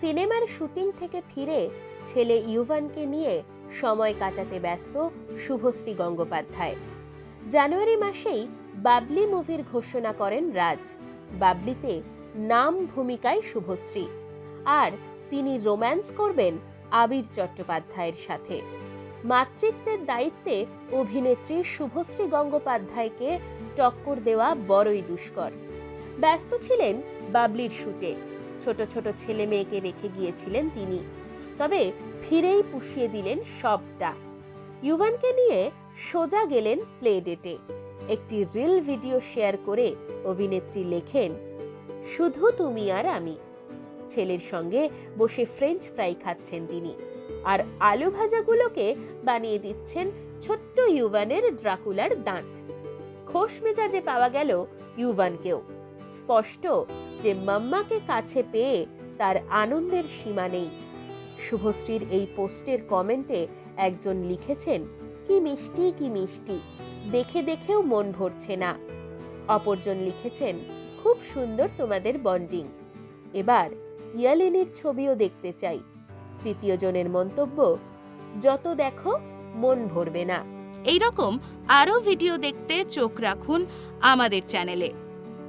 সিনেমার শুটিং থেকে ফিরে ছেলে ইউভানকে নিয়ে সময় কাটাতে ব্যস্ত শুভশ্রী গঙ্গোপাধ্যায়। জানুয়ারি মাসেই বাবলি মুভির ঘোষণা করেন রাজ। বাবলিতে নাম ভূমিকায় শুভশ্রী। আর তিনি রোম্যান্স করবেন আবির চট্টোপাধ্যায়ের সাথে। মাতৃত্বের দায়িত্বে অভিনেত্রী শুভশ্রী গঙ্গোপাধ্যায়কে টক্কর দেওয়া বড়ই দুষ্কর। ব্যস্ত ছিলেন বাবলির শুটে। ছোট ছোট ছেলে মেয়েকে রেখে গিয়েছিলেন তিনি। তবে ফিরেই পুষিয়ে দিলেন সবটা। ইউভানকে নিয়ে সোজা গেলেন প্লে ডেটে একটি রিল ভিডিও শেয়ার করে অভিনেত্রী লেখেন, শুধু তুমি আর আমি। ছেলের সঙ্গে বসে ফ্রেঞ্চ ফ্রাই খাচ্ছেন তিনি। আর আলু ভাজাগুলোকে বানিয়ে দিচ্ছেন ছোট্ট ইউভানের ড্রাকুলার দাঁত। খোশ মেজাজে পাওয়া গেল ইউভানকেও। স্পষ্ট যে মাম্মাকে কাছে পেয়ে তার আনন্দের সীমা নেই। শুভশ্রীর এই পোস্টের কমেন্টে একজন লিখেছেন, কি মিষ্টি কি মিষ্টি, দেখে দেখেও মন ভরছে না। অপরজন লিখেছেন, খুব সুন্দর তোমাদের বন্ডিং। এবার ইয়ালিনীর ছবিও দেখতে চাই। তৃতীয় জনের মন্তব্য, যত দেখো, মন ভরবে না। এইরকম আরও ভিডিও দেখতে চোখ রাখুন আমাদের চ্যানেলে।